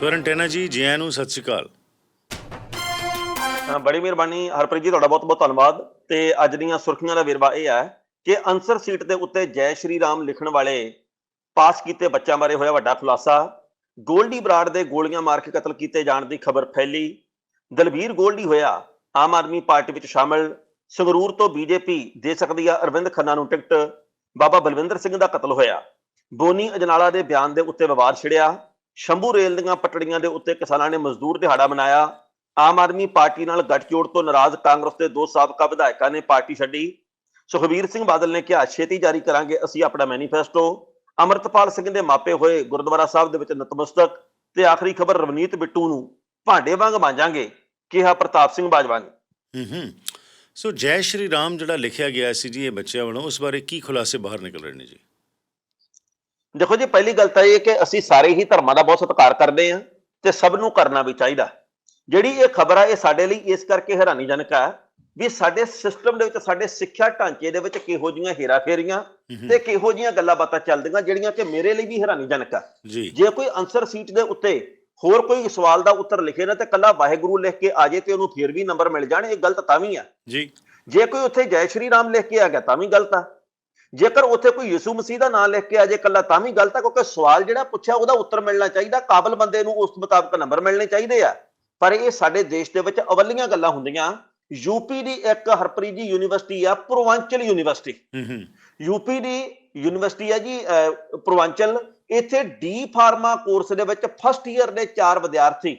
ਸਵਰਨ ਟੈਨਾ ਜੀ ਜੀ ਆਇਆਂ ਨੂੰ ਸਤਿ ਸ਼੍ਰੀ ਅਕਾਲ। ਅ, ਬੜੀ ਮਿਹਰਬਾਨੀ ਹਰਪ੍ਰੀਤ ਜੀ ਤੁਹਾਡਾ ਬਹੁਤ ਬਹੁਤ ਧੰਨਵਾਦ। ਤੇ ਅੱਜ ਦੀਆਂ ਸੁਰਖੀਆਂ ਦਾ ਵੇਰਵਾ ਇਹ ਹੈ ਕਿ ਅਨਸਰ ਸੀਟ ਦੇ ਉੱਤੇ ਜੈ ਸ਼੍ਰੀ ਰਾਮ ਲਿਖਣ ਵਾਲੇ ਪਾਸ ਕੀਤੇ ਬੱਚਿਆਂ ਬਾਰੇ ਹੋਇਆ ਵੱਡਾ ਖੁਲਾਸਾ। ਗੋਲਡੀ ਬਰਾੜ ਦੇ ਗੋਲੀਆਂ ਮਾਰ ਕੇ ਕਤਲ ਕੀਤੇ ਜਾਣ ਦੀ ਖਬਰ ਫੈਲੀ। ਦਲਬੀਰ ਗੋਲਡੀ ਹੋਇਆ ਆਮ ਆਦਮੀ ਪਾਰਟੀ ਵਿੱਚ ਸ਼ਾਮਲ। ਸੰਗਰੂਰ ਤੋਂ ਬੀਜੇਪੀ ਦੇ ਸਕਦੀ ਆ ਅਰਵਿੰਦ ਖੰਨਾ ਨੂੰ ਟਿਕਟ। ਬਾਬਾ ਬਲਵਿੰਦਰ ਸਿੰਘ ਦਾ ਕਤਲ ਹੋਇਆ। ਬੋਨੀ ਅਜਨਾਲਾ ਦੇ ਬਿਆਨ ਦੇ ਉੱਤੇ ਵਿਵਾਦ ਛਿੜਿਆ। ਸ਼ੰਭੂ ਰੇਲ ਦੀਆਂ ਪਟੜੀਆਂ ਦੇ ਉੱਤੇ ਕਿਸਾਨਾਂ ਨੇ ਮਜ਼ਦੂਰ ਦਿਹਾੜਾ ਮਨਾਇਆ। ਆਮ ਆਦਮੀ ਪਾਰਟੀ ਨਾਲ ਗੱਠਜੋੜ ਤੋਂ ਨਾਰਾਜ਼ ਕਾਂਗਰਸ ਦੇ ਦੋ ਸਾਬਕਾ ਵਿਧਾਇਕਾਂ ਨੇ ਪਾਰਟੀ ਛੱਡੀ। ਸੁਖਬੀਰ ਸਿੰਘ ਬਾਦਲ ਨੇ ਕਿਹਾ, ਛੇਤੀ ਜਾਰੀ ਕਰਾਂਗੇ ਅਸੀਂ ਆਪਣਾ ਮੈਨੀਫੈਸਟੋ। ਅਮਰਤਪਾਲ ਸਿੰਘ ਦੇ ਮਾਪੇ ਹੋਏ ਗੁਰਦੁਆਰਾ ਸਾਹਿਬ ਦੇ ਵਿੱਚ ਨਤਮਸਤਕ ਤੇ ਆਖਰੀ ਖਬਰ ਰਵਨੀਤ ਬਿੱਟੂ ਨੂੰ ਭਾਂਡੇ ਵਾਂਗ ਮਾਂਜਾਂਗੇ, ਕਿਹਾ ਪ੍ਰਤਾਪ ਸਿੰਘ ਬਾਜਵਾ ਨੇ। ਹੂੰ ਸੋ ਜੈ ਸ਼੍ਰੀ ਰਾਮ ਜਿਹੜਾ ਲਿਖਿਆ ਗਿਆ ਸੀ ਜੀ ਇਹ ਬੱਚਿਆਂ ਵੱਲੋਂ, ਉਸ ਬਾਰੇ ਕੀ ਖੁਲਾਸੇ ਬਾਹਰ ਨਿਕਲ ਰਹੇ ਨੇ ਜੀ? ਦੇਖੋ ਜੀ ਪਹਿਲੀ ਗੱਲ ਤਾਂ ਇਹ ਕਿ ਅਸੀਂ ਸਾਰੇ ਹੀ ਧਰਮਾਂ ਦਾ ਬਹੁਤ ਸਤਿਕਾਰ ਕਰਦੇ ਹਾਂ ਤੇ ਸਭ ਨੂੰ ਕਰਨਾ ਵੀ ਚਾਹੀਦਾ। ਜਿਹੜੀ ਇਹ ਖਬਰ ਆ ਇਹ ਸਾਡੇ ਲਈ ਇਸ ਕਰਕੇ ਹੈਰਾਨੀਜਨਕ ਆ ਵੀ ਸਾਡੇ ਸਿਸਟਮ ਦੇ ਵਿੱਚ ਸਾਡੇ ਸਿੱਖਿਆ ਢਾਂਚੇ ਦੇ ਵਿੱਚ ਕਿਹੋ ਜੀਆਂ ਹੇਰਾਫੇਰੀਆਂ ਹੂੰ ਹੂੰ, ਤੇ ਕਿਹੋ ਜੀਆਂ ਗੱਲਾਂ ਬਾਤਾਂ ਚੱਲਦੀਆਂ ਜਿਹੜੀਆਂ ਕਿ ਮੇਰੇ ਲਈ ਵੀ ਹੈਰਾਨੀਜਨਕ ਆ। ਜੀ। ਜੇ ਕੋਈ ਆਨਸਰ ਸੀਟ ਦੇ ਉੱਤੇ ਹੋਰ ਕੋਈ ਸਵਾਲ ਦਾ ਉੱਤਰ ਲਿਖੇ ਨਾ ਤੇ ਕੱਲਾ ਵਾਹਿਗੁਰੂ ਲਿਖ ਕੇ ਆ ਜੇ ਤੇ ਉਹਨੂੰ ਫਿਰ ਵੀ ਨੰਬਰ ਮਿਲ ਜਾਣ ਇਹ ਗਲਤ ਤਾਂ ਵੀ ਆ। ਜੀ। ਜੇ ਕੋਈ ਉੱਥੇ ਜੈ ਸ਼੍ਰੀ ਰਾਮ ਲਿਖ ਕੇ ਆ ਗਿਆ ਤਾਂ ਵੀ ਗਲਤ ਆ। ਜੇਕਰ ਉੱਥੇ ਕੋਈ ਯਿਸੂ ਮਸੀਹ ਦਾ ਨਾਮ ਲਿਖ ਕੇ ਆ ਜੇ ਕੱਲਾ ਤਾਂ ਵੀ ਗਲਤ ਆ ਕਿਉਂਕਿ ਸਵਾਲ ਜਿਹੜਾ ਪੁੱਛਿਆ ਉਹਦਾ ਉੱਤਰ ਮਿਲਣਾ ਚਾਹੀਦਾ ਕਾਬਲ ਬੰਦੇ ਨੂੰ ਉਸ ਮੁਤਾਬਕ ਨੰਬਰ ਮਿਲਣੇ ਚਾਹੀਦੇ ਆ। ਪਰ ਇਹ ਸਾਡੇ ਦੇਸ਼ ਦੇ ਵਿੱਚ ਅਵੱਲੀਆਂ ਗੱਲਾਂ ਹੁੰਦੀਆਂ। ਯੂਪੀ ਦੀ ਇੱਕ ਹਰਪ੍ਰੀਤ ਜੀ ਯੂਨੀਵਰਸਿਟੀ ਆ ਪੂਰਵਾਂਚਲ ਯੂਨੀਵਰਸਿਟੀ। ਹੂੰ ਹੂੰ। ਯੂਪੀ ਦੀ ਯੂਨੀਵਰਸਿਟੀ ਹੈ ਜੀ ਪੂਰਵਾਂਚਲ। ਇੱਥੇ ਡੀ ਫਾਰਮਾ ਕੋਰਸ ਦੇ ਵਿੱਚ ਫਸਟ ਈਅਰ ਦੇ ਚਾਰ ਵਿਦਿਆਰਥੀ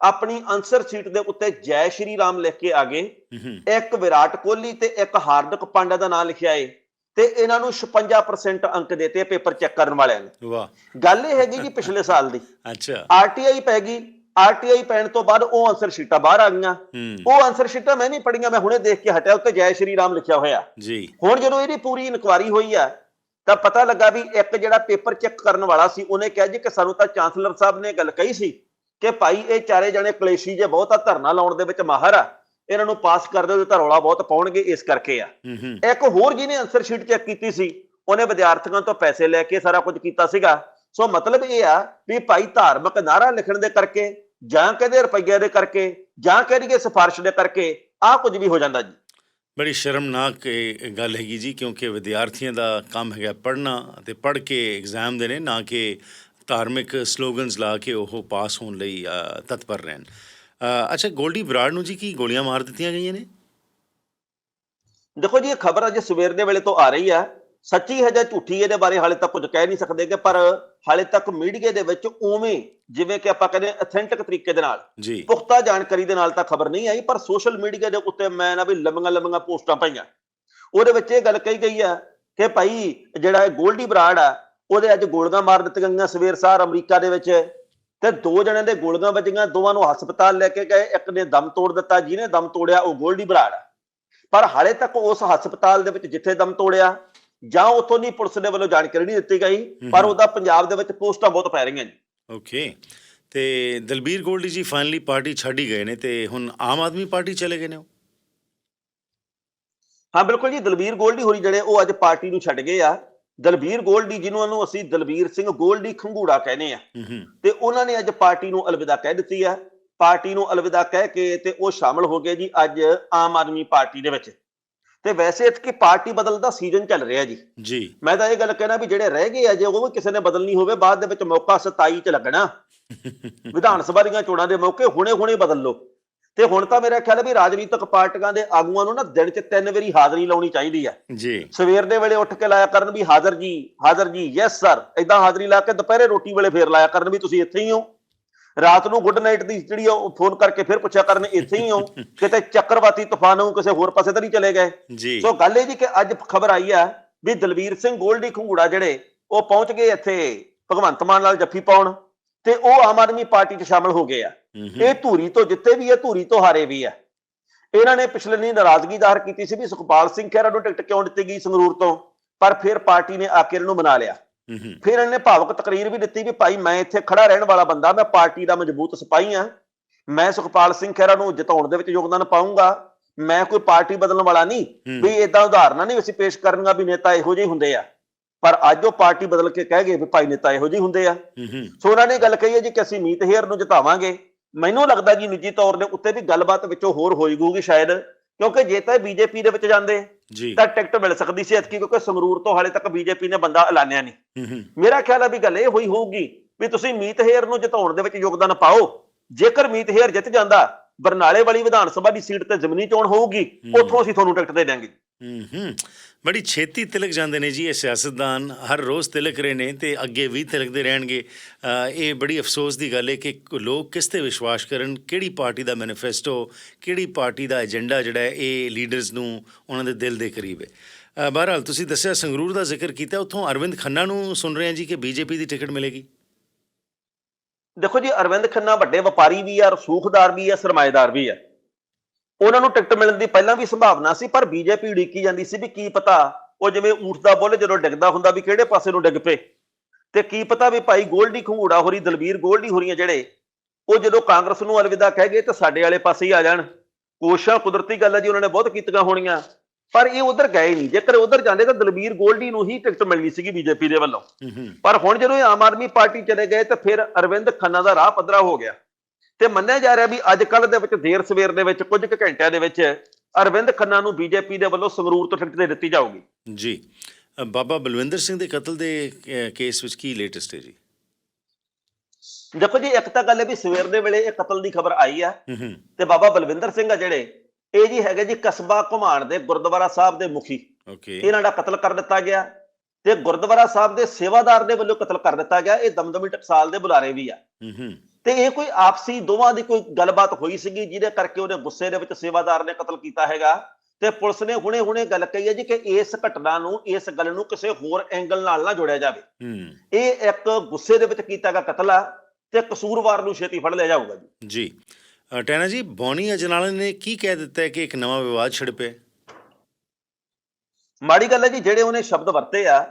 ਆਪਣੀ ਆਨਸਰ ਸ਼ੀਟ ਦੇ ਉੱਤੇ ਜੈ ਸ਼੍ਰੀ ਰਾਮ ਲਿਖ ਕੇ ਆ ਗਏ। ਹੂੰ ਹੂੰ, ਇੱਕ ਵਿਰਾਟ ਕੋਹਲੀ ਤੇ ਇੱਕ ਹਾਰਦਿਕ ਪਾਂਡਿਆ ਦਾ ਨਾਮ ਲਿਖਿਆ ਏ। ਤੇ ਇਹਨਾਂ ਨੂੰ 56% ਅੰਕ ਦਿੱਤੇ ਪੇਪਰ ਚੈੱਕ ਕਰਨ ਵਾਲਿਆਂ ਨੇ। ਵਾਹ। ਗੱਲ ਇਹ ਹੈਗੀ ਜੀ ਪਿਛਲੇ ਸਾਲ ਦੀ। ਅੱਛਾ। ਆਰਟੀਆਈ ਪੈ ਗਈ। ਆਰਟੀਆਈ ਪੈਣ ਤੋਂ ਬਾਅਦ ਉਹ ਆਨਸਰ ਸ਼ੀਟਾਂ ਬਾਹਰ ਆ ਗਈਆਂ। ਉਹ ਆਨਸਰ ਸ਼ੀਟਾਂ ਮੈਂ ਨਹੀਂ ਪੜੀਆਂ ਮੈਂ ਹੁਣੇ ਦੇਖ ਕੇ ਹਟਿਆ ਉੱਤੇ ਜੈ ਸ਼੍ਰੀ ਰਾਮ ਲਿਖਿਆ ਹੋਇਆ। ਜੀ। ਹੁਣ ਜਦੋਂ ਇਹਦੀ ਪੂਰੀ ਇਨਕੁਆਰੀ ਹੋਈ ਆ ਤਾਂ ਪਤਾ ਲੱਗਾ ਵੀ ਇੱਕ ਜਿਹੜਾ ਪੇਪਰ ਚੈੱਕ ਕਰਨ ਵਾਲਾ ਸੀ ਉਹਨੇ ਕਿਹਾ ਜੀ ਕਿ ਸਾਨੂੰ ਤਾਂ ਚਾਂਸਲਰ ਸਾਹਿਬ ਨੇ ਗੱਲ ਕਹੀ ਸੀ ਕਿ ਭਾਈ ਇਹ ਚਾਰੇ ਜਣੇ ਕਲੇਸ਼ੀ ਜੇ ਬਹੁਤਾ ਧਰਨਾ ਲਾਉਣ ਦੇ ਵਿੱਚ ਮਾਹਰ ਆ। ਇਹਨਾਂ ਨੂੰ ਪਾਸ ਕਰ ਦਿਓ ਤੇ ਧਰੌਲਾ ਬਹੁਤ ਪਾਉਣਗੇ ਇਸ ਕਰਕੇ ਆ। ਇੱਕ ਹੋਰ ਜਿਹਨੇ ਆਨਸਰ ਸ਼ੀਟ ਚੈੱਕ ਕੀਤੀ ਸੀ ਉਹਨੇ ਵਿਦਿਆਰਥੀਆਂ ਤੋਂ ਪੈਸੇ ਲੈ ਕੇ ਸਾਰਾ ਕੁਝ ਕੀਤਾ ਸੀਗਾ। ਸੋ ਮਤਲਬ ਇਹ ਆ ਵੀ ਭਾਈ ਧਾਰਮਿਕ ਨਾਰਾ ਲਿਖਣ ਦੇ ਕਰਕੇ ਜਾਂ ਕਹਦੇ ਰੁਪਈਏ ਦੇ ਕਰਕੇ ਜਾਂ ਕਹਦੇ ਸਿਫਾਰਿਸ਼ ਦੇ ਕਰਕੇ ਆਹ ਕੁਝ ਵੀ ਹੋ ਜਾਂਦਾ ਜੀ। ਬੜੀ ਸ਼ਰਮਨਾਕ ਗੱਲ ਹੈਗੀ ਜੀ ਕਿਉਂਕਿ ਵਿਦਿਆਰਥੀਆਂ ਦਾ ਕੰਮ ਹੈਗਾ ਪੜ੍ਹਨਾ ਤੇ ਪੜ੍ਹ ਕੇ ਐਗਜ਼ਾਮ ਦੇਣੇ ਨਾ ਕਿ ਧਾਰਮਿਕ ਸਲੋਗਨਸ ਲਾ ਕੇ ਉਹ ਪਾਸ ਹੋਣ ਲਈ ਤਤਪਰ ਰਹਿਣ। ਅੱਛਾ ਗੋਲਡੀ ਬਰਾੜ ਨੂੰ ਜੀ ਕੀ ਗੋਲੀਆਂ ਮਾਰ ਦਿੱਤੀਆਂ ਗਈਆਂ ਨੇ? ਦੇਖੋ ਜੀ ਇਹ ਖਬਰ ਅਜੇ ਸਵੇਰ ਦੇ ਵੇਲੇ ਤੋਂ ਆ ਰਹੀ ਹੈ ਸੱਚੀ ਹੈ ਜਾਂ ਝੂਠੀ ਇਹਦੇ ਬਾਰੇ ਹਾਲੇ ਤੱਕ ਕੁਝ ਕਹਿ ਨਹੀਂ ਸਕਦੇ ਕਿ ਪਰ ਹਾਲੇ ਤੱਕ ਮੀਡੀਆ ਦੇ ਵਿੱਚ ਉਵੇਂ ਜਿਵੇਂ ਕਿ ਆਪਾਂ ਕਹਿੰਦੇ ਅਥੈਂਟਿਕ ਤਰੀਕੇ ਦੇ ਨਾਲ ਜੀ। ਪੁਖਤਾ ਜਾਣਕਾਰੀ ਦੇ ਨਾਲ ਤਾਂ ਖਬਰ ਨਹੀਂ ਆਈ ਪਰ ਸੋਸ਼ਲ ਮੀਡੀਆ ਦੇ ਉੱਤੇ ਮੈਂ ਨਾ ਵੀ ਲੰਮੀਆਂ ਲੰਮੀਆਂ ਪੋਸਟਾਂ ਪਾਈਆਂ। ਉਹਦੇ ਵਿੱਚ ਇਹ ਗੱਲ ਕਹੀ ਗਈ ਆ ਕਿ ਭਾਈ ਜਿਹੜਾ ਇਹ ਗੋਲਡੀ ਬਰਾੜ ਆ ਉਹਦੇ ਅੱਜ ਗੋਲੀਆਂ ਮਾਰ ਦਿੱਤੀਆਂ ਗਈਆਂ ਸਵੇਰ ਸਾਰ ਅਮਰੀਕਾ ਦੇ ਵਿੱਚ। ਤੇ ਦੋ ਜਣਿਆਂ ਦੇ ਗੋਲੀਆਂ ਵੱਜੀਆਂ ਦੋਵਾਂ ਨੂੰ ਹਸਪਤਾਲ ਲੈ ਕੇ ਗਏ ਇੱਕ ਨੇ ਦਮ ਤੋੜ ਦਿੱਤਾ ਜਿਹਨੇ ਦਮ ਤੋੜਿਆ ਉਹ ਗੋਲਡੀ ਬਰਾੜ ਪਰ ਹਾਲੇ ਤੱਕ ਉਸ ਹਸਪਤਾਲ ਦੇ ਵਿੱਚ ਜਿੱਥੇ ਦਮ ਤੋੜਿਆ ਜਾਂ ਉੱਥੋਂ ਦੀ ਪੁਲਿਸ ਦੇ ਵੱਲੋਂ ਜਾਣਕਾਰੀ ਨਹੀਂ ਦਿੱਤੀ ਗਈ ਪਰ। ਉਹਦਾ ਪੰਜਾਬ ਦੇ ਵਿੱਚ ਪੋਸਟਾਂ ਬਹੁਤ ਪੈ ਰਹੀਆਂ ਜੀ। ਓਕੇ ਤੇ ਦਲਬੀਰ ਗੋਲਡੀ ਜੀ ਫਾਈਨਲੀ ਪਾਰਟੀ ਛੱਡ ਹੀ ਗਏ ਨੇ ਤੇ ਹੁਣ ਆਮ ਆਦਮੀ ਪਾਰਟੀ ਚਲੇ ਗਏ ਨੇ ਉਹ? ਹਾਂ ਬਿਲਕੁਲ ਜੀ ਦਲਬੀਰ ਗੋਲਡੀ ਹੋਰੀ ਜਿਹੜੇ ਉਹ ਅੱਜ ਪਾਰਟੀ ਨੂੰ ਛੱਡ ਗਏ ਆ ਦਲਬੀਰ ਗੋਲਡੀ ਜਿਹਨੂੰ ਨੂੰ ਅਸੀਂ ਦਲਬੀਰ ਸਿੰਘ ਗੋਲਡੀ ਖੰਗੂੜਾ ਕਹਿੰਦੇ ਆ। ਤੇ ਉਹਨਾਂ ਨੇ ਅੱਜ ਪਾਰਟੀ ਨੂੰ ਅਲਵਿਦਾ ਕਹਿ ਦਿੱਤੀ ਆ। ਪਾਰਟੀ ਨੂੰ ਅਲਵਿਦਾ ਕਹਿ ਕੇ ਤੇ ਉਹ ਸ਼ਾਮਲ ਹੋ ਗਏ ਜੀ ਅੱਜ ਆਮ ਆਦਮੀ ਪਾਰਟੀ ਦੇ ਵਿੱਚ। ਤੇ ਵੈਸੇ ਇਤਕੀ ਪਾਰਟੀ ਬਦਲ ਦਾ ਸੀਜ਼ਨ ਚੱਲ ਰਿਹਾ ਜੀ। ਜੀ। ਮੈਂ ਤਾਂ ਇਹ ਗੱਲ ਕਹਿਣਾ ਵੀ ਜਿਹੜੇ ਰਹਿ ਗਏ ਆ ਜੇ ਉਹ ਵੀ ਕਿਸੇ ਨੇ ਬਦਲਣੀ ਹੋਵੇ ਬਾਅਦ ਦੇ ਵਿੱਚ ਮੌਕਾ 27 ਚ ਲੱਗਣਾ। ਵਿਧਾਨ ਸਭਾ ਦੀਆਂ ਚੋਣਾਂ ਦੇ ਮੌਕੇ ਹੁਣੇ-ਹੁਣੇ ਬਦਲ ਲਓ। ਤੇ ਹੁਣ ਤਾਂ ਮੇਰਾ ਖਿਆਲ ਹੈ ਵੀ ਰਾਜਨੀਤਿਕ ਪਾਰਟੀਆਂ ਦੇ ਆਗੂਆਂ ਨੂੰ ਨਾ ਦਿਨ 'ਚ ਤਿੰਨ ਵਾਰੀ ਹਾਜ਼ਰੀ ਲਾਉਣੀ ਚਾਹੀਦੀ ਆ। ਜੀ। ਸਵੇਰ ਦੇ ਵੇਲੇ ਉੱਠ ਕੇ ਲਾਇਆ ਕਰਨ ਵੀ ਹਾਜ਼ਰ ਜੀ ਹਾਜ਼ਰ ਜੀ ਯੈਸ ਸਰ ਇਦਾਂ ਹਾਜ਼ਰੀ ਲਾ ਕੇ ਦੁਪਹਿਰੇ ਰੋਟੀ ਵੇਲੇ ਫੇਰ ਲਾਇਆ ਕਰਨ ਵੀ ਤੁਸੀਂ ਇੱਥੇ ਹੀ ਹੋ। ਰਾਤ ਨੂੰ ਗੁੱਡ ਨਾਈਟ ਦੀ ਜਿਹੜੀ ਉਹ ਫੋਨ ਕਰਕੇ ਫਿਰ ਪੁੱਛਿਆ ਕਰਨ ਇੱਥੇ ਹੀ ਹੋ। ਕਿਤੇ ਚੱਕਰਵਾਤੀ ਤੂਫਾਨ ਨੂੰ ਕਿਸੇ ਹੋਰ ਪਾਸੇ ਤਾਂ ਨਹੀਂ ਚਲੇ ਗਏ। ਜੀ। ਸੋ ਗੱਲ ਇਹ ਜੀ ਕਿ ਅੱਜ ਖਬਰ ਆਈ ਆ ਵੀ ਦਲਵੀਰ ਸਿੰਘ ਗੋਲਡੀ ਖੰਗੂੜਾ ਜਿਹੜੇ ਉਹ ਪਹੁੰਚ ਗਏ ਇੱਥੇ ਭਗਵੰਤ ਮਾਨ ਨਾਲ ਜੱਫੀ ਪਾਉਣ ਤੇ ਉਹ ਆਮ ਆਦਮੀ ਪਾਰਟੀ 'ਚ ਸ਼ਾਮਲ ਹੋ ਗਏ ਆ। ਹੂੰ ਹੂੰ, ਇਹ ਧੂਰੀ ਤੋਂ ਜਿੱਤੇ ਵੀ ਆ ਧੂਰੀ ਤੋਂ ਹਾਰੇ ਵੀ ਆ ਇਹਨਾਂ ਨੇ ਪਿਛਲੇ ਦਿਨ ਨਾਰਾਜ਼ਗੀ ਜ਼ਾਹਰ ਕੀਤੀ ਸੀ ਵੀ ਸੁਖਪਾਲ ਸਿੰਘ ਖਹਿਰਾ ਨੂੰ ਟਿਕਟ ਕਿਉਂ ਦਿੱਤੀ ਗਈ ਸੰਗਰੂਰ ਤੋਂ? ਪਰ ਫਿਰ ਪਾਰਟੀ ਨੇ ਆ ਕੇ ਇਹਨਾਂ ਨੂੰ ਮਨਾ ਲਿਆ। ਹੂੰ ਹੂੰ, ਫਿਰ ਇਹਨਾਂ ਨੇ ਭਾਵਕ ਤਕਰੀਰ ਵੀ ਦਿੱਤੀ ਵੀ ਭਾਈ ਮੈਂ ਇੱਥੇ ਖੜਾ ਰਹਿਣ ਵਾਲਾ ਬੰਦਾ ਮੈਂ ਪਾਰਟੀ ਦਾ ਮਜ਼ਬੂਤ ਸਿਪਾਹੀ ਆ ਮੈਂ ਸੁਖਪਾਲ ਸਿੰਘ ਖਹਿਰਾ ਨੂੰ ਜਿਤਾਉਣ ਦੇ ਵਿੱਚ ਯੋਗਦਾਨ ਪਾਉਂਗਾ ਮੈਂ ਕੋਈ ਪਾਰਟੀ ਬਦਲਣ ਵਾਲਾ ਨਹੀਂ। ਹੂੰ। ਵੀ ਇਦਾਂ ਉਦਾਹਰਨਾਂ ਨਹੀਂ ਅਸੀਂ ਪੇਸ਼ ਕਰਨੀਆਂ ਵੀ ਨੇਤਾ ਇਹੋ ਜਿਹੇ ਹੁੰਦੇ ਆ। ਪਰ ਅੱਜ ਉਹ ਪਾਰਟੀ ਬਦਲ ਕੇ ਕਹਿ ਗਏ ਵੀ ਭਾਈ ਨੇਤਾ ਇਹੋ ਜਿਹੇ ਹੁੰਦੇ ਆ। ਹੂੰ ਹੂੰ। ਸੋ ਉਹਨਾਂ ਨੇ ਗੱਲ ਕਹੀ ਹੈ ਜੀ ਕਿ ਅਸੀਂ ਮੀਤ ਹੇਅਰ ਨੂੰ ਜਿਤਾਵਾਂਗੇ। ਮੈਨੂੰ ਲੱਗਦਾ ਜੀ ਨਿੱਜੀ ਤੌਰ ਦੇ ਉੱਤੇ ਵੀ ਗੱਲਬਾਤ ਵਿੱਚੋਂ ਹੋਰ ਹੋਈਗੂਗੀ ਸ਼ਾਇਦ ਕਿਉਂਕਿ ਜੇ ਤਾਂ ਬੀਜੇਪੀ ਦੇ ਵਿੱਚ ਜਾਂਦੇ ਤਾਂ ਟਿਕਟ ਮਿਲ ਸਕਦੀ ਸੀ ਐਤਕੀ ਕਿਉਂਕਿ ਸੰਗਰੂਰ ਤੋਂ ਹਾਲੇ ਤੱਕ ਬੀਜੇਪੀ ਨੇ ਬੰਦਾ ਐਲਾਨਿਆ ਨਹੀਂ। ਮੇਰਾ ਖਿਆਲ ਹੈ ਵੀ ਗੱਲ ਇਹ ਹੋਈ ਹੋਊਗੀ ਵੀ ਤੁਸੀਂ ਮੀਤ ਹੇਅਰ ਨੂੰ ਜਿਤਾਉਣ ਦੇ ਵਿੱਚ ਯੋਗਦਾਨ ਪਾਓ। ਜੇਕਰ ਮੀਤ ਹੇਅਰ ਜਿੱਤ ਜਾਂਦਾ ਬਰਨਾਲੇ ਵਾਲੀ ਵਿਧਾਨ ਸਭਾ ਦੀ ਸੀਟ ਤੇ ਜ਼ਮੀਨੀ ਚੋਣ ਹੋਊਗੀ। ਉੱਥੋਂ ਅਸੀਂ ਤੁਹਾਨੂੰ ਟਿਕਟ ਦੇ ਦਿਆਂਗੇ। ਹੂੰ ਬੜੀ ਛੇਤੀ ਤਿਲਕ ਜਾਂਦੇ ਨੇ ਜੀ ਇਹ ਸਿਆਸਤਦਾਨ। ਹਰ ਰੋਜ਼ ਤਿਲਕ ਰਹੇ ਨੇ ਤੇ ਅੱਗੇ ਵੀ ਤਿਲਕਦੇ ਰਹਿਣਗੇ। ਇਹ ਬੜੀ ਅਫਸੋਸ ਦੀ ਗੱਲ ਹੈ ਕਿ ਲੋਕ ਕਿਸ ਤੇ ਵਿਸ਼ਵਾਸ ਕਰਨ? ਕਿਹੜੀ ਪਾਰਟੀ ਦਾ ਮੈਨੀਫੈਸਟੋ? ਕਿਹੜੀ ਪਾਰਟੀ ਦਾ ਏਜੰਡਾ ਜਿਹੜਾ ਹੈ ਇਹ ਲੀਡਰਸ ਨੂੰ ਉਹਨਾਂ ਦੇ ਦਿਲ ਦੇ ਕਰੀਬ ਹੈ? ਅ, ਬਹਰਹਾਲ ਤੁਸੀਂ ਦੱਸਿਆ ਸੰਗਰੂਰ ਦਾ ਜ਼ਿਕਰ ਕੀਤਾ ਉੱਥੋਂ ਅਰਵਿੰਦ ਖੰਨਾ ਨੂੰ ਸੁਣ ਰਹੇ ਹਾਂ ਜੀ ਕਿ ਬੀਜੇਪੀ ਦੀ ਟਿਕਟ ਮਿਲੇਗੀ। ਦੇਖੋ ਜੀ ਅਰਵਿੰਦ ਖੰਨਾ ਵੱਡੇ ਵਪਾਰੀ ਵੀ ਆ ਰਸੂਖਦਾਰ ਵੀ ਆ ਸਰਮਾਏਦਾਰ ਵੀ ਆ। ਉਹਨਾਂ ਨੂੰ ਟਿਕਟ ਮਿਲਣ ਦੀ ਪਹਿਲਾਂ ਵੀ ਸੰਭਾਵਨਾ ਸੀ ਪਰ ਬੀਜੇਪੀ ਉਡੀਕੀ ਜਾਂਦੀ ਸੀ ਵੀ ਕੀ ਪਤਾ ਉਹ ਜਿਵੇਂ ਊਠ ਦਾ ਬੁੱਲ ਜਦੋਂ ਡਿੱਗਦਾ ਹੁੰਦਾ ਵੀ ਕਿਹੜੇ ਪਾਸੇ ਨੂੰ ਡਿੱਗ ਪਏ। ਤੇ ਕੀ ਪਤਾ ਵੀ ਭਾਈ ਗੋਲਡੀ ਖੰਗੂੜਾ ਹੋਰੀ ਦਲਬੀਰ ਗੋਲਡੀ ਹੋਰੀਆਂ ਜਿਹੜੇ ਉਹ ਜਦੋਂ ਕਾਂਗਰਸ ਨੂੰ ਅਲਵਿਦਾ ਕਹਿ ਗਏ ਤਾਂ ਸਾਡੇ ਵਾਲੇ ਪਾਸੇ ਹੀ ਆ ਜਾਣ। ਕੋਸ਼ਿਸ਼ਾਂ ਕੁਦਰਤੀ ਗੱਲ ਹੈ ਜੀ ਉਹਨਾਂ ਨੇ ਬਹੁਤ ਕੀਤੀਆਂ ਹੋਣੀਆਂ ਪਰ ਇਹ ਉਧਰ ਗਏ ਨਹੀਂ। ਜੇਕਰ ਉਧਰ ਜਾਂਦੇ ਤਾਂ ਦਲਬੀਰ ਗੋਲਡੀ ਨੂੰ ਹੀ ਟਿਕਟ ਮਿਲਣੀ ਸੀਗੀ ਬੀਜੇਪੀ ਦੇ ਵੱਲੋਂ। ਪਰ ਹੁਣ ਜਦੋਂ ਇਹ ਆਮ ਆਦਮੀ ਪਾਰਟੀ ਚਲੇ ਗਏ ਤਾਂ ਫਿਰ ਅਰਵਿੰਦ ਖੰਨਾ ਦਾ ਰਾਹ ਪੱਧਰਾ ਹੋ ਗਿਆ। ਤੇ ਮੰਨਿਆ ਜਾ ਰਿਹਾ ਵੀ ਅੱਜ ਕੱਲ ਦੇ ਵਿੱਚ ਦੇਰ ਸਵੇਰ ਦੇ ਵਿੱਚ ਕੁਝ ਕੁ ਘੰਟਿਆਂ ਦੇ ਵਿੱਚ ਅਰਵਿੰਦ ਖੰਨਾ ਨੂੰ ਬੀਜੇਪੀ ਦੇ ਵੱਲੋਂ ਸੰਗਰੂਰ ਤੋਂ ਟਿਕਟ ਦੇ ਦਿੱਤੀ ਜਾਊਗੀ। ਜੀ ਬਾਬਾ ਬਲਵਿੰਦਰ ਸਿੰਘ ਦੇ ਕਤਲ ਦੇ ਕੇਸ ਵਿੱਚ ਕੀ ਲੇਟੈਸਟ ਹੈ ਜੀ? ਦੇਖੋ ਜੀ ਇੱਕ ਤਾਂ ਗੱਲ ਹੈ ਵੀ ਸਵੇਰ ਦੇ ਵੇਲੇ ਇਹ ਕਤਲ ਦੀ ਖਬਰ ਆਈ ਆ। ਤੇ ਬਾਬਾ ਬਲਵਿੰਦਰ ਸਿੰਘ ਆ ਜਿਹੜੇ ਇਹ ਜੀ ਹੈਗੇ ਜੀ ਕਸਬਾ ਘੁਮਾਣ ਦੇ ਗੁਰਦੁਆਰਾ ਸਾਹਿਬ ਦੇ ਮੁਖੀ। ਓਕੇ। ਇਹਨਾਂ ਦਾ ਕਤਲ ਕਰ ਦਿੱਤਾ ਗਿਆ। ਤੇ ਗੁਰਦੁਆਰਾ ਸਾਹਿਬ ਦੇ ਸੇਵਾਦਾਰ ਦੇ ਵੱਲੋਂ ਕਤਲ ਕਰ ਦਿੱਤਾ ਗਿਆ। ਇਹ ਦਮਦਮੀ ਟਕਸਾਲ ਦੇ ਬੁਲਾਰੇ ਵੀ ਆ। ਹੂੰ ਹੂੰ। ਤੇ ਇਹ ਕੋਈ ਆਪਸੀ ਦੋਵਾਂ ਦੀ ਕੋਈ ਗੱਲਬਾਤ ਹੋਈ ਸੀਗੀ ਜਿਹਦੇ ਕਰਕੇ ਉਹਨੇ ਗੁੱਸੇ ਦੇ ਵਿੱਚ ਸੇਵਾਦਾਰ ਨੇ ਕਤਲ ਕੀਤਾ ਹੈਗਾ? ਤੇ ਪੁਲਿਸ ਨੇ ਹੁਣੇ-ਹੁਣੇ ਗੱਲ ਕਹੀ ਹੈ ਜੀ ਕਿ ਇਸ ਘਟਨਾ ਨੂੰ ਇਸ ਗੱਲ ਨੂੰ ਕਿਸੇ ਹੋਰ ਐਂਗਲ ਨਾਲ ਨਾ ਜੋੜਿਆ ਜਾਵੇ। ਹੂੰ। ਇਹ ਇੱਕ ਗੁੱਸੇ ਦੇ ਵਿੱਚ ਕੀਤਾ ਗਿਆ ਕਤਲ ਆ ਤੇ ਕਸੂਰਵਾਰ ਨੂੰ ਛੇਤੀ ਫੜ ਲਿਆ ਜਾਊਗਾ ਜੀ। ਜੀ। ਟੈਨਾ ਜੀ ਬੌਨੀ ਅਜਨਾਲਾ ਨੇ ਕੀ ਕਹਿ ਦਿੱਤਾ ਹੈ ਕਿ ਇੱਕ ਨਵਾਂ ਵਿਵਾਦ ਛਿੜ ਪਿਆ? ਮਾੜੀ ਗੱਲ ਹੈ ਜੀ ਜਿਹੜੇ ਉਹਨੇ ਸ਼ਬਦ ਵਰਤੇ ਆ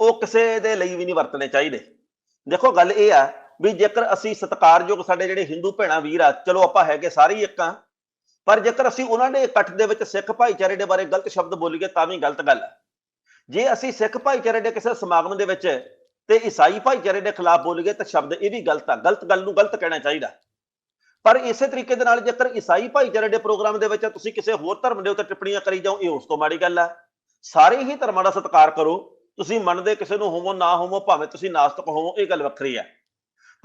ਉਹ ਕਿਸੇ ਦੇ ਲਈ ਵੀ ਨਹੀਂ ਵਰਤਣੇ ਚਾਹੀਦੇ। ਦੇਖੋ ਗੱਲ ਇਹ ਆ ਵੀ ਜੇਕਰ ਅਸੀਂ ਸਤਿਕਾਰਯੋਗ ਸਾਡੇ ਜਿਹੜੇ ਹਿੰਦੂ ਭੈਣਾਂ, ਵੀਰ ਆ, ਚਲੋ ਆਪਾਂ ਹੈਗੇ ਸਾਰੇ ਹੀ ਇੱਕ ਆ, ਪਰ ਜੇਕਰ ਅਸੀਂ ਉਹਨਾਂ ਦੇ ਇਕੱਠ ਦੇ ਵਿੱਚ ਸਿੱਖ ਭਾਈਚਾਰੇ ਦੇ ਬਾਰੇ ਗਲਤ ਸ਼ਬਦ ਬੋਲੀਏ ਤਾਂ ਵੀ ਗਲਤ ਗੱਲ ਹੈ ਜੇ ਅਸੀਂ ਸਿੱਖ ਭਾਈਚਾਰੇ ਦੇ ਕਿਸੇ ਸਮਾਗਮ ਦੇ ਵਿੱਚ ਤੇ ਈਸਾਈ ਭਾਈਚਾਰੇ ਦੇ ਖਿਲਾਫ ਬੋਲੀਏ ਤਾਂ ਸ਼ਬਦ ਇਹ ਵੀ ਗਲਤ ਆ, ਗਲਤ ਗੱਲ ਨੂੰ ਗਲਤ ਕਹਿਣਾ ਚਾਹੀਦਾ। ਪਰ ਇਸੇ ਤਰੀਕੇ ਦੇ ਨਾਲ ਜੇਕਰ ਈਸਾਈ ਭਾਈਚਾਰੇ ਦੇ ਪ੍ਰੋਗਰਾਮ ਦੇ ਵਿੱਚ ਤੁਸੀਂ ਕਿਸੇ ਹੋਰ ਧਰਮ ਦੇ ਉੱਤੇ ਟਿੱਪਣੀਆਂ ਕਰੀ ਜਾਓ, ਇਹ ਉਸ ਤੋਂ ਮਾੜੀ ਗੱਲ ਆ। ਸਾਰੇ ਹੀ ਧਰਮਾਂ ਦਾ ਸਤਿਕਾਰ ਕਰੋ, ਤੁਸੀਂ ਮੰਨਦੇ ਕਿਸੇ ਨੂੰ ਹੋਵੋ, ਨਾ ਹੋਵੋ, ਭਾਵੇਂ ਤੁਸੀਂ ਨਾਸਤਕ ਹੋਵੋ, ਇਹ ਗੱਲ ਵੱਖਰੀ ਹੈ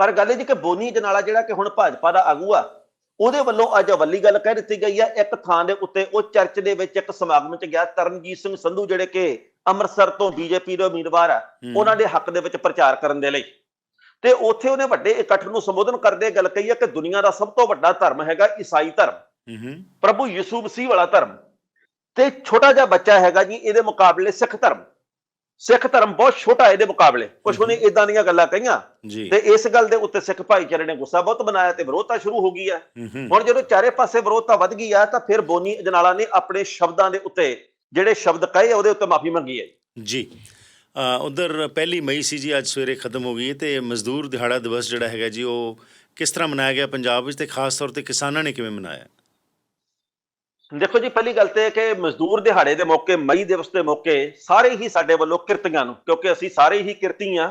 ਪਰ ਗੱਲ ਇਹ ਜੀ ਕਿ ਬੋਨੀ ਜਨਾਲਾ ਜਿਹੜਾ ਕਿ ਹੁਣ ਭਾਜਪਾ ਦਾ ਆਗੂ ਆ ਉਹਦੇ ਵੱਲੋਂ ਅੱਜ ਅਵੱਲੀ ਗੱਲ ਕਹਿ ਦਿੱਤੀ ਗਈ ਹੈ ਇੱਕ ਥਾਂ ਦੇ ਉੱਤੇ ਉਹ ਚਰਚ ਦੇ ਵਿੱਚ ਇੱਕ ਸਮਾਗਮ 'ਚ ਗਿਆ ਤਰਨਜੀਤ ਸਿੰਘ ਸੰਧੂ ਜਿਹੜੇ ਕਿ ਅੰਮ੍ਰਿਤਸਰ ਤੋਂ ਬੀਜੇਪੀ ਦੇ ਉਮੀਦਵਾਰ ਆ। ਉਹਨਾਂ ਦੇ ਹੱਕ ਦੇ ਵਿੱਚ ਪ੍ਰਚਾਰ ਕਰਨ ਦੇ ਲਈ। ਤੇ ਉੱਥੇ ਉਹਨੇ ਵੱਡੇ ਇਕੱਠ ਨੂੰ ਸੰਬੋਧਨ ਕਰਦੇ ਗੱਲ ਕਹੀ ਹੈ ਕਿ ਦੁਨੀਆ ਦਾ ਸਭ ਤੋਂ ਵੱਡਾ ਧਰਮ ਹੈਗਾ ਈਸਾਈ ਧਰਮ। ਪ੍ਰਭੂ ਯਿਸੂ ਮਸੀਹ ਵਾਲਾ ਧਰਮ। ਤੇ ਛੋਟਾ ਜਿਹਾ ਬੱਚਾ ਹੈਗਾ ਜੀ ਇਹਦੇ ਮੁਕਾਬਲੇ ਸਿੱਖ ਧਰਮ। ਸਿੱਖ ਧਰਮ ਬਹੁਤ ਛੋਟਾ ਇਹਦੇ ਮੁਕਾਬਲੇ। ਕੁਝ ਉਹਨੇ ਇਦਾਂ ਦੀਆਂ ਗੱਲਾਂ ਕਹੀਆਂ। ਤੇ ਇਸ ਗੱਲ ਦੇ ਉੱਤੇ ਸਿੱਖ ਭਾਈਚਾਰੇ ਨੇ ਗੁੱਸਾ ਬਹੁਤ ਬਣਾਇਆ ਤੇ ਵਿਰੋਧਤਾ ਸ਼ੁਰੂ ਹੋ ਗਈ ਹੈ ਹੁਣ ਜਦੋਂ ਚਾਰੇ ਪਾਸੇ ਵਿਰੋਧਤਾ ਵੱਧ ਗਈ ਆ ਤਾਂ ਫਿਰ ਬੋਨੀ ਅਜਨਾਲਾ ਨੇ ਆਪਣੇ ਸ਼ਬਦਾਂ ਦੇ ਉੱਤੇ ਜਿਹੜੇ ਸ਼ਬਦ ਕਹੇ ਉਹਦੇ ਉੱਤੇ ਮਾਫੀ ਮੰਗੀ ਹੈ ਜੀ। ਉਧਰ ਪਹਿਲੀ ਮਈ ਸੀ ਜੀ ਅੱਜ ਸਵੇਰੇ ਖਤਮ ਹੋ ਗਈ ਹੈ ਤੇ ਮਜ਼ਦੂਰ ਦਿਹਾੜਾ ਦਿਵਸ ਜਿਹੜਾ ਹੈਗਾ ਜੀ ਉਹ ਕਿਸ ਤਰ੍ਹਾਂ ਮਨਾਇਆ ਗਿਆ ਪੰਜਾਬ ਵਿੱਚ ਤੇ ਖਾਸ ਤੌਰ ਤੇ ਕਿਸਾਨਾਂ ਨੇ ਕਿਵੇਂ ਮਨਾਇਆ? ਦੇਖੋ ਜੀ, ਪਹਿਲੀ ਗੱਲ ਤੇ ਕਿ ਮਜ਼ਦੂਰ ਦਿਹਾੜੇ ਦੇ ਮੌਕੇ, ਮਈ ਦਿਵਸ ਦੇ ਮੌਕੇ ਸਾਰੇ ਹੀ ਸਾਡੇ ਵੱਲੋਂ ਕਿਰਤੀਆਂ ਨੂੰ, ਕਿਉਂਕਿ ਅਸੀਂ ਸਾਰੇ ਹੀ ਕਿਰਤੀ ਆ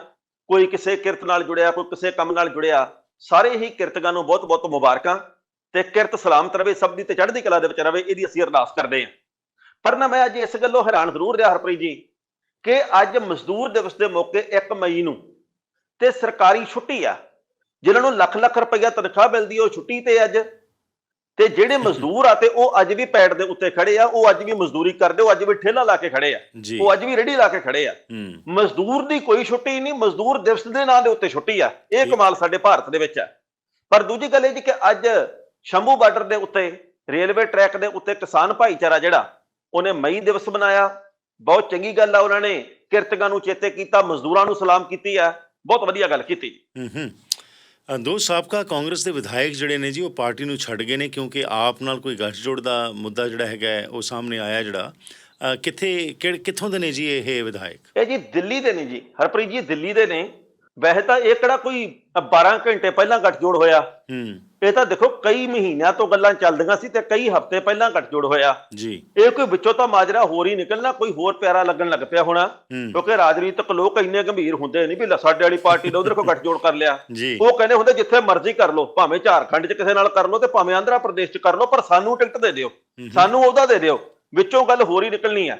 ਕੋਈ ਕਿਸੇ ਕਿਰਤ ਨਾਲ ਜੁੜਿਆ, ਕੋਈ ਕਿਸੇ ਕੰਮ ਨਾਲ ਜੁੜਿਆ, ਸਾਰੇ ਹੀ ਕਿਰਤਕਾਂ ਨੂੰ ਬਹੁਤ-ਬਹੁਤ ਮੁਬਾਰਕਾਂ ਤੇ ਕਿਰਤ ਸਲਾਮਤ ਰਵੇ ਸਭ ਦੀ ਤੇ ਚੜ੍ਹਦੀ ਕਲਾ ਦੇ ਵਿੱਚ ਰਵੇ ਇਹਦੀ ਅਸੀਂ ਅਰਦਾਸ ਕਰਦੇ ਹਾਂ। ਪਰ ਨਾ ਮੈਂ ਅੱਜ ਇਸ ਗੱਲੋਂ ਹੈਰਾਨ ਜ਼ਰੂਰ ਰਿਹਾ, ਹਰਪ੍ਰੀਤ ਜੀ, ਕਿ ਅੱਜ ਮਜ਼ਦੂਰ ਦਿਵਸ ਦੇ ਮੌਕੇ 1 ਮਈ ਨੂੰ ਤੇ ਸਰਕਾਰੀ ਛੁੱਟੀ ਆ, ਜਿਨ੍ਹਾਂ ਨੂੰ ਲੱਖ ਲੱਖ ਰੁਪਈਆ ਤਨਖਾਹ ਮਿਲਦੀ, ਉਹ ਛੁੱਟੀ ਤੇ ਅੱਜ ਤੇ ਜਿਹੜੇ ਮਜ਼ਦੂਰ ਆ ਤੇ ਉਹ ਅੱਜ ਵੀ ਪੈੜ ਦੇ ਉੱਤੇ ਖੜੇ ਆ ਉਹ ਅੱਜ ਵੀ ਮਜ਼ਦੂਰੀ ਕਰਦੇ ਉਹ ਅੱਜ ਵੀ ਠੇਲਾ ਲਾ ਕੇ ਖੜੇ ਆ। ਉਹ ਅੱਜ ਵੀ ਰੇੜੀ ਲਾ ਕੇ ਖੜੇ ਆ। ਮਜ਼ਦੂਰ ਦੀ ਕੋਈ ਛੁੱਟੀ ਨਹੀਂ ਮਜ਼ਦੂਰ ਦਿਵਸ ਦੇ ਨਾਂ ਦੇ ਉੱਤੇ ਛੁੱਟੀ ਆ। ਇਹ। ਕਮਾਲ ਸਾਡੇ ਭਾਰਤ ਦੇ ਵਿੱਚ ਆ। ਪਰ ਦੂਜੀ ਗੱਲ ਇਹ ਜੀ ਕਿ ਅੱਜ ਸ਼ੰਭੂ ਬਾਰਡਰ ਦੇ ਉੱਤੇ ਰੇਲਵੇ ਟਰੈਕ ਦੇ ਉੱਤੇ ਕਿਸਾਨ ਭਾਈਚਾਰਾ ਜਿਹੜਾ ਉਹਨੇ ਮਈ ਦਿਵਸ ਮਨਾਇਆ। ਬਹੁਤ ਚੰਗੀ ਗੱਲ ਆ ਉਹਨਾਂ ਨੇ। ਕਿਰਤੀਆਂ ਨੂੰ ਚੇਤੇ ਕੀਤਾ ਮਜ਼ਦੂਰਾਂ ਨੂੰ ਸਲਾਮ ਕੀਤੀ ਆ। ਬਹੁਤ ਵਧੀਆ ਗੱਲ ਕੀਤੀ ਹੂੰ ਹੂੰ। ਦੋ ਸਾਬਕਾ ਕਾਂਗਰਸ ਦੇ ਵਿਧਾਇਕ ਜਿਹੜੇ ਨੇ ਜੀ, ਉਹ ਪਾਰਟੀ ਨੂੰ ਛੱਡ ਗਏ ਨੇ ਕਿਉਂਕਿ ਆਪ ਨਾਲ ਕੋਈ ਗੱਠਜੋੜ ਦਾ ਮੁੱਦਾ ਜਿਹੜਾ ਹੈਗਾ ਉਹ ਸਾਹਮਣੇ ਆਇਆ ਜਿਹੜਾ। ਕਿੱਥੇ, ਕਿਹੜੇ- ਕਿੱਥੋਂ ਦੇ ਨੇ ਜੀ ਇਹ ਵਿਧਾਇਕ? ਇਹ ਜੀ ਦਿੱਲੀ ਦੇ ਨੇ ਜੀ। ਹਰਪ੍ਰੀਤ ਜੀ, ਦਿੱਲੀ ਦੇ ਨੇ। ਵੈਸੇ ਤਾਂ ਇਹ ਕਿਹੜਾ ਕੋਈ 12 ਘੰਟੇ ਪਹਿਲਾਂ ਗੱਠਜੋੜ ਹੋਇਆ? ਹੂੰ। ਇਹ ਤਾਂ ਦੇਖੋ ਕਈ ਮਹੀਨਿਆਂ ਤੋਂ ਗੱਲਾਂ ਚੱਲਦੀਆਂ ਸੀ ਤੇ ਕਈ ਹਫ਼ਤੇ ਪਹਿਲਾਂ ਗੱਠਜੋੜ ਹੋਇਆ। ਜੀ। ਇਹ ਕੋਈ ਵਿੱਚੋਂ ਤਾਂ ਮਾਜਰਾ ਹੋਰ ਹੀ ਨਿਕਲਣਾ ਕੋਈ ਹੋਰ ਪਿਆਰਾ ਲੱਗਣ ਲੱਗ ਪਿਆ ਹੋਣਾ। ਕਿਉਂਕਿ ਰਾਜਨੀਤਿਕ ਲੋਕ ਇੰਨੇ ਗੰਭੀਰ ਹੁੰਦੇ ਨਹੀਂ ਵੀ ਸਾਡੇ ਵਾਲੀ ਪਾਰਟੀ ਨੇ ਉਧਰ ਕੋ ਗੱਠਜੋੜ ਕਰ ਲਿਆ। ਉਹ ਕਹਿੰਦੇ ਹੁੰਦੇ ਜਿੱਥੇ ਮਰਜ਼ੀ ਕਰ ਲਓ ਭਾਵੇਂ ਝਾਰਖੰਡ 'ਚ ਕਿਸੇ ਨਾਲ ਕਰ ਲਓ ਤੇ ਭਾਵੇਂ ਆਂਧਰਾ ਪ੍ਰਦੇਸ਼ 'ਚ ਕਰ ਲਓ ਪਰ ਸਾਨੂੰ ਟਿਕਟ ਦੇ ਦਿਓ। ਸਾਨੂੰ ਉਹਦਾ ਦੇ ਦਿਓ। ਵਿੱਚੋਂ ਗੱਲ ਹੋਰ ਹੀ ਨਿਕਲਣੀ ਆ।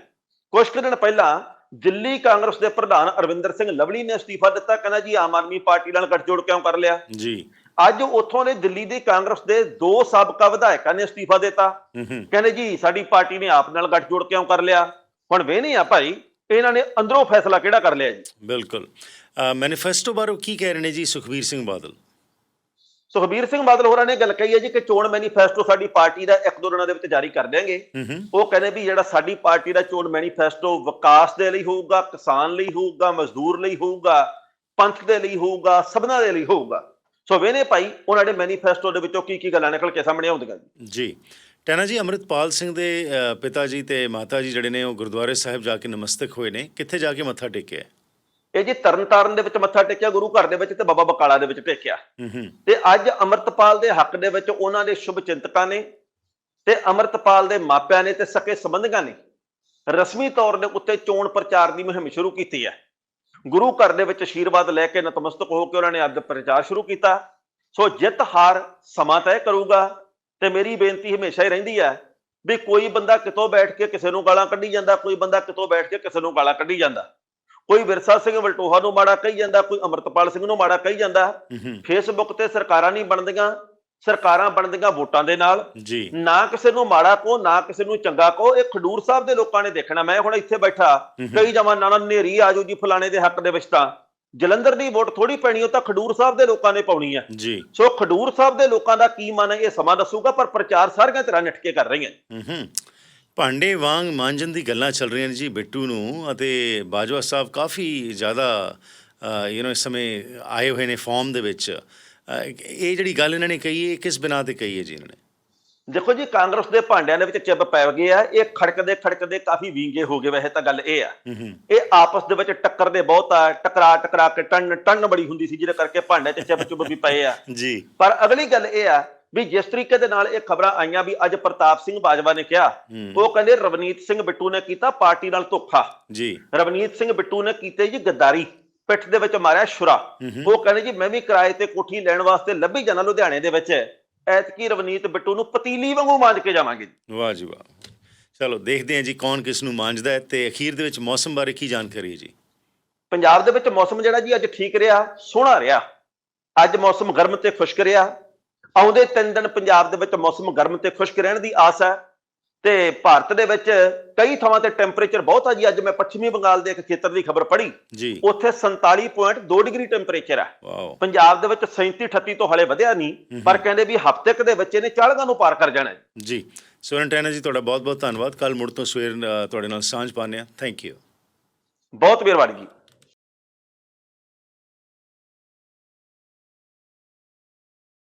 ਕੁਝ ਦਿਨ ਪਹਿਲਾਂ ਦਿੱਲੀ ਕਾਂਗਰਸ ਦੇ ਪ੍ਰਧਾਨ ਅਰਵਿੰਦਰ ਸਿੰਘ ਲਵਲੀ ਨੇ ਅਸਤੀਫਾ ਦਿੱਤਾ ਕਹਿੰਦਾ ਜੀ ਆਮ ਆਦਮੀ ਪਾਰਟੀ ਨਾਲ ਗੱਠਜੋੜ ਕਿਉਂ ਕਰ ਲਿਆ? ਜੀ। ਅੱਜ ਉੱਥੋਂ ਦੇ ਦਿੱਲੀ ਦੇ ਕਾਂਗਰਸ ਦੇ ਦੋ ਸਾਬਕਾ ਵਿਧਾਇਕਾਂ ਨੇ ਅਸਤੀਫਾ ਦਿੱਤਾ। ਕਹਿੰਦੇ ਜੀ ਸਾਡੀ ਪਾਰਟੀ ਨੇ ਆਪ ਨਾਲ ਗੱਠਜੋੜ ਕਿਉਂ ਕਰ ਲਿਆ? ਹੁਣ ਵੇਹਨੇ ਆ ਭਾਈ ਇਹਨਾਂ ਨੇ ਅੰਦਰੋਂ ਫੈਸਲਾ ਕਿਹੜਾ ਕਰ ਲਿਆ ਜੀ? ਬਿਲਕੁਲ। ਮੈਨੀਫੈਸਟੋ ਬਾਰੇ ਕੀ ਕਹਿ ਰਹੇ ਨੇ ਜੀ ਸੁਖਬੀਰ ਸਿੰਘ ਬਾਦਲ? ਸੁਖਬੀਰ ਸਿੰਘ ਬਾਦਲ ਹੋਰਾਂ ਨੇ ਗੱਲ ਕਹੀ ਹੈ ਜੀ ਕਿ ਚੋਣ ਮੈਨੀਫੈਸਟੋ ਸਾਡੀ ਪਾਰਟੀ ਦਾ ਇੱਕ ਦੋ ਦਿਨਾਂ ਦੇ ਵਿੱਚ ਜਾਰੀ ਕਰ ਦਿਆਂਗੇ। ਉਹ ਕਹਿੰਦੇ ਵੀ ਜਿਹੜਾ ਸਾਡੀ ਪਾਰਟੀ ਦਾ ਚੋਣ ਮੈਨੀਫੈਸਟੋ ਵਿਕਾਸ ਦੇ ਲਈ ਹੋਊਗਾ ਕਿਸਾਨ ਲਈ ਹੋਊਗਾ ਮਜ਼ਦੂਰ ਲਈ ਹੋਊਗਾ ਪੰਥ ਦੇ ਲਈ ਹੋਊਗਾ ਸਭਨਾਂ ਦੇ ਲਈ ਹੋਊਗਾ। ਸੋ ਵੇਨੇ ਭਾਈ ਉਹਨਾਂ ਦੇ ਮੈਨੀਫੈਸਟੋ ਦੇ ਵਿੱਚੋਂ ਕੀ ਕੀ ਗੱਲਾਂ ਨਿਕਲ ਕੇ ਸਾਹਮਣੇ ਆਉਂਦੀਆਂ ਜੀ। ਟੈਨਾ ਜੀ ਅਮਰਿਤਪਾਲ ਸਿੰਘ ਦੇ ਪਿਤਾ ਜੀ ਤੇ ਮਾਤਾ ਜੀ ਜਿਹੜੇ ਨੇ ਉਹ ਗੁਰਦੁਆਰੇ ਸਾਹਿਬ ਜਾ ਕੇ ਨਮਸਤਕ ਹੋਏ ਨੇ। ਕਿੱਥੇ ਜਾ ਕੇ ਮੱਥਾ ਟੇਕਿਆ ਇਹ ਜੀ ਤਰਨਤਾਰਨ ਦੇ ਵਿੱਚ ਮੱਥਾ ਟੇਕਿਆ ਗੁਰੂ ਘਰ ਦੇ ਵਿੱਚ ਤੇ ਬਾਬਾ ਬਕਾਲਾ ਦੇ ਵਿੱਚ ਟੇਕਿਆ। ਤੇ ਅੱਜ ਅਮਰਤਪਾਲ ਦੇ ਹੱਕ ਦੇ ਵਿੱਚ ਉਹਨਾਂ ਦੇ ਸ਼ੁਭ ਚਿੰਤਕਾਂ ਨੇ ਤੇ ਅਮਰਤਪਾਲ ਦੇ ਮਾਪਿਆਂ ਨੇ ਤੇ ਸਕੇ ਸੰਬੰਧੀਆਂ ਨੇ ਰਸਮੀ ਤੌਰ ਦੇ ਉੱਤੇ ਚੋਣ ਪ੍ਰਚਾਰ ਦੀ ਮੁਹਿੰਮ ਸ਼ੁਰੂ ਕੀਤੀ ਹੈ। ਗੁਰੂ ਘਰ ਦੇ ਵਿੱਚ ਆਸ਼ੀਰਵਾਦ ਲੈ ਕੇ ਨਤਮਸਤਕ ਹੋ ਕੇ ਉਹਨਾਂ ਨੇ ਅੱਜ ਪ੍ਰਚਾਰ ਸ਼ੁਰੂ ਕੀਤਾ। ਸੋ ਜਿੱਤ ਹਾਰ ਸਮਾਂ ਤੈਅ ਕਰੂਗਾ ਤੇ ਮੇਰੀ ਬੇਨਤੀ ਹਮੇਸ਼ਾ ਹੀ ਰਹਿੰਦੀ ਹੈ ਵੀ ਕੋਈ ਬੰਦਾ ਕਿਤੋਂ ਬੈਠ ਕੇ ਕਿਸੇ ਨੂੰ ਗਾਲਾਂ ਕੱਢੀ ਜਾਂਦਾ ਕੋਈ ਬੰਦਾ ਕਿਤੋਂ ਬੈਠ ਕੇ ਕਿਸੇ ਨੂੰ ਗਾਲਾਂ ਕੱਢੀ ਜਾਂਦਾ। ਕੋਈ ਵਿਰਸਾ ਸਿੰਘ ਵਲਟੋਹਾ ਨੂੰ ਮਾੜਾ ਕਹੀ ਜਾਂਦਾ ਕੋਈ ਅਮਰਤਪਾਲ ਸਿੰਘ ਨੂੰ ਮਾੜਾ ਕਹੀ ਜਾਂਦਾ ਫੇਸਬੁੱਕ ਤੇ ਸਰਕਾਰਾਂ ਨਹੀਂ ਬਣਦੀਆਂ ਸਰਕਾਰਾਂ ਬਣਦੀਆਂ ਵੋਟਾਂ ਦੇ ਨਾਲ। ਜੀ। ਨਾ ਕਿਸੇ ਨੂੰ ਮਾੜਾ ਕਹੋ ਨਾ ਕਿਸੇ ਨੂੰ ਚੰਗਾ ਕਹੋ ਇਹ ਖਡੂਰ ਸਾਹਿਬ ਦੇ ਲੋਕਾਂ ਨੇ ਦੇਖਣਾ। ਮੈਂ ਹੁਣ ਇੱਥੇ ਬੈਠਾ। ਕਈ ਜਮਾਂ ਨਾਨਾ ਨੇਰੀ ਆਜੂ ਜੀ ਫਲਾਣੇ ਦੇ ਹੱਕ ਦੇ ਵਿੱਚ ਤਾਂ। ਜਲੰਧਰ ਦੀ ਵੋਟ ਥੋੜੀ ਪੈਣੀ ਉਹ ਤਾਂ ਖਡੂਰ ਸਾਹਿਬ ਦੇ ਲੋਕਾਂ ਨੇ ਪਾਉਣੀ ਆ। ਜੀ। ਸੋ ਖਡੂਰ ਸਾਹਿਬ ਦੇ ਲੋਕਾਂ ਦਾ ਕੀ ਮਨ ਹੈ ਇਹ ਸਮਾਂ ਦੱਸੂਗਾ ਪਰ ਪ੍ਰਚਾਰ ਸਾਰੀਆਂ ਤਰ੍ਹਾਂ ਨਿਠ ਕੇ ਕਰ ਰਹੀਆਂ। ਹੂੰ ਹੂੰ ਭਾਂਡੇ ਵਾਂਗ ਮਾਂਜਣ ਦੀ ਗੱਲਾਂ ਚੱਲ ਰਹੀਆਂ ਨੇ ਜੀ ਬਿੱਟੂ ਨੂੰ ਅਤੇ ਬਾਜਵਾ ਸਾਹਿਬ ਕਾਫੀ ਜ਼ਿਆਦਾ ਯੂ نو ਇਸ ਸਮੇਂ ਆਏ ਹੋਏ ਨੇ ਫਾਰਮ ਦੇ ਵਿੱਚ। ਇਹ ਜਿਹੜੀ ਗੱਲ ਇਹਨਾਂ ਨੇ ਕਹੀ ਹੈ ਕਿਸ ਬਿਨਾ ਤੇ ਕਹੀ ਹੈ ਜੀ ਇਹਨਾਂ ਨੇ? ਦੇਖੋ ਜੀ ਕਾਂਗਰਸ ਦੇ ਭਾਂਡਿਆਂ ਦੇ ਵਿੱਚ ਚਿੱਬ ਪੈ ਗਏ ਆ ਇਹ ਖੜਕਦੇ ਖੜਕਦੇ ਕਾਫੀ ਵਿੰਗੇ ਹੋ ਗਏ ਵੈਸੇ ਤਾਂ ਗੱਲ ਇਹ ਆ। ਇਹ ਆਪਸ ਦੇ ਵਿੱਚ ਟੱਕਰਦੇ ਬਹੁਤ ਆ ਟਕਰਾ ਟਕਰਾ ਕੇ ਟੰਨ ਟੰਨ ਬੜੀ ਹੁੰਦੀ ਸੀ ਜਿਹਦੇ ਕਰਕੇ ਭਾਂਡੇ 'ਚ ਚਿੱਬ ਚੁੱਬ ਵੀ ਪਏ ਆ। ਜੀ। ਪਰ ਅਗਲੀ ਗੱਲ ਇਹ ਆ ਵੀ ਜਿਸ ਤਰੀਕੇ ਦੇ ਨਾਲ ਇਹ ਖਬਰਾਂ ਆਈਆਂ ਵੀ ਅੱਜ ਪ੍ਰਤਾਪ ਸਿੰਘ ਬਾਜਵਾ ਨੇ ਕਿਹਾ ਉਹ ਕਹਿੰਦੇ ਰਵਨੀਤ ਸਿੰਘ ਬਿੱਟੂ ਨੇ ਕੀਤਾ ਪਾਰਟੀ ਨਾਲ ਧੋਖਾ। ਜੀ। ਰਵਨੀਤ ਸਿੰਘ ਬਿੱਟੂ ਨੇ ਕੀਤੇ ਜੀ ਗੱਦਾਰੀ ਪਿੱਠ ਦੇ ਵਿੱਚ ਮਾਰਿਆ ਹੂੰ ਉਹ ਕਹਿੰਦੇ ਜੀ ਮੈਂ ਵੀ ਕਿਰਾਏ ਤੇ ਕੋਠੀ ਲੈਣ ਵਾਸਤੇ ਲੱਭੀ ਜਾਣਾ ਲੁਧਿਆਣੇ ਦੇ ਵਿੱਚ। ਐਤਕੀ ਰਵਨੀਤ ਬਿੱਟੂ ਨੂੰ ਪਤੀਲੀ ਵਾਂਗੂ ਮਾਂਜ ਕੇ ਜਾਵਾਂਗੇ ਵਾਹ ਜੀ ਵਾਹ। ਚਲੋ ਦੇਖਦੇ ਹਾਂ ਜੀ ਕੌਣ ਕਿਸ ਨੂੰ ਮਾਂਜਦਾ ਹੈ ਤੇ ਅਖੀਰ ਦੇ ਵਿੱਚ ਮੌਸਮ ਬਾਰੇ ਕੀ ਜਾਣਕਾਰੀ ਹੈ ਜੀ? ਪੰਜਾਬ ਦੇ ਵਿੱਚ ਮੌਸਮ ਜਿਹੜਾ ਜੀ ਅੱਜ ਠੀਕ ਰਿਹਾ ਸੋਹਣਾ ਰਿਹਾ। ਅੱਜ ਮੌਸਮ ਗਰਮ ਤੇ ਖੁਸ਼ਕ ਰਿਹਾ। ਆਉਂਦੇ ਤਿੰਨ ਦਿਨ ਪੰਜਾਬ ਦੇ ਵਿੱਚ ਮੌਸਮ ਗਰਮ ਤੇ ਖੁਸ਼ਕ ਰਹਿਣ ਦੀ ਆਸ ਹੈ। ਤੇ ਭਾਰਤ ਦੇ ਵਿੱਚ ਕਈ ਥਾਵਾਂ ਤੇ ਟੈਂਪਰੇਚਰ ਬਹੁਤ ਆ ਜੀ। ਅੱਜ ਮੈਂ ਪੱਛਮੀ ਬੰਗਾਲ ਦੇ ਇੱਕ ਖੇਤਰ ਦੀ ਖਬਰ ਪੜ੍ਹੀ। ਜੀ। ਉੱਥੇ 47.2 ਡਿਗਰੀ ਟੈਂਪਰੇਚਰ ਹੈ। ਵਾਓ। ਪੰਜਾਬ ਦੇ ਵਿੱਚ 37 38 ਤੋਂ ਹਲੇ ਵਧਿਆ ਨਹੀਂ ਪਰ ਕਹਿੰਦੇ ਵੀ ਹਫ਼ਤੇ ਕੁ ਦੇ ਬੱਚੇ ਨੇ 40 ਨੂੰ ਪਾਰ ਕਰ ਜਾਣਾ ਜੀ। ਸੋਰਨ ਟੈਨਾ ਜੀ ਤੁਹਾਡਾ ਬਹੁਤ ਬਹੁਤ ਧੰਨਵਾਦ। ਕੱਲ ਮੁੜ ਤੋਂ ਸਵੇਰ ਤੁਹਾਡੇ ਨਾਲ ਸਾਂਝ ਪਾਉਂਦੇ ਹਾਂ। ਥੈਂਕ ਯੂ ਬਹੁਤ ਮਿਹਰਬਾਨੀ ਜੀ।